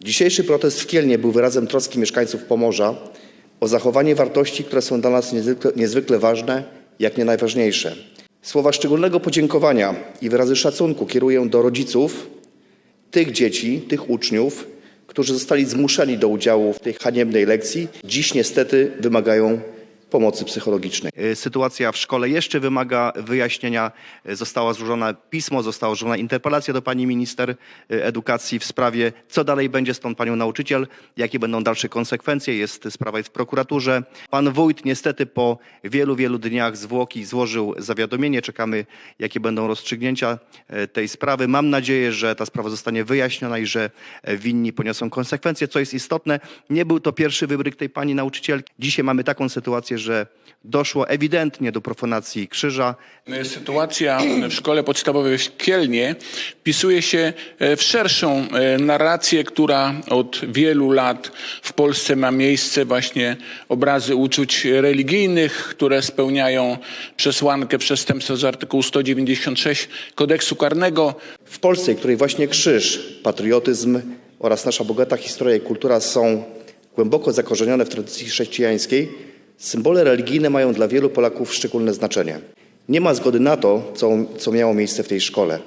Dzisiejszy protest w Kielnie był wyrazem troski mieszkańców Pomorza o zachowanie wartości, które są dla nas niezwykle, niezwykle ważne, jak nie najważniejsze. Słowa szczególnego podziękowania i wyrazy szacunku kieruję do rodziców tych dzieci, tych uczniów, którzy zostali zmuszeni do udziału w tej haniebnej lekcji. Dziś niestety wymagają pomocy psychologicznej. Y, Sytuacja w szkole jeszcze wymaga wyjaśnienia. Y, Została złożona pismo, została złożona interpelacja do pani minister y, edukacji w sprawie, co dalej będzie z tą panią nauczyciel, jakie będą dalsze konsekwencje. Jest sprawa jest w prokuraturze. Pan wójt niestety po wielu, wielu dniach zwłoki złożył zawiadomienie. Czekamy, jakie będą rozstrzygnięcia tej sprawy. Mam nadzieję, że ta sprawa zostanie wyjaśniona i że winni poniosą konsekwencje. Co jest istotne, nie był to pierwszy wybryk tej pani nauczycielki. Dzisiaj mamy taką sytuację, że doszło ewidentnie do profanacji krzyża. Sytuacja w szkole podstawowej w Kielnie wpisuje się e, w szerszą e, narrację, która od wielu lat w Polsce ma miejsce, właśnie obrazy uczuć religijnych, które spełniają przesłankę przestępstwa z artykułu 196 kodeksu karnego. W Polsce, której właśnie krzyż, patriotyzm oraz nasza bogata historia i kultura są głęboko zakorzenione w tradycji chrześcijańskiej, symbole religijne mają dla wielu Polaków szczególne znaczenie. Nie ma zgody na to, co, co miało miejsce w tej szkole.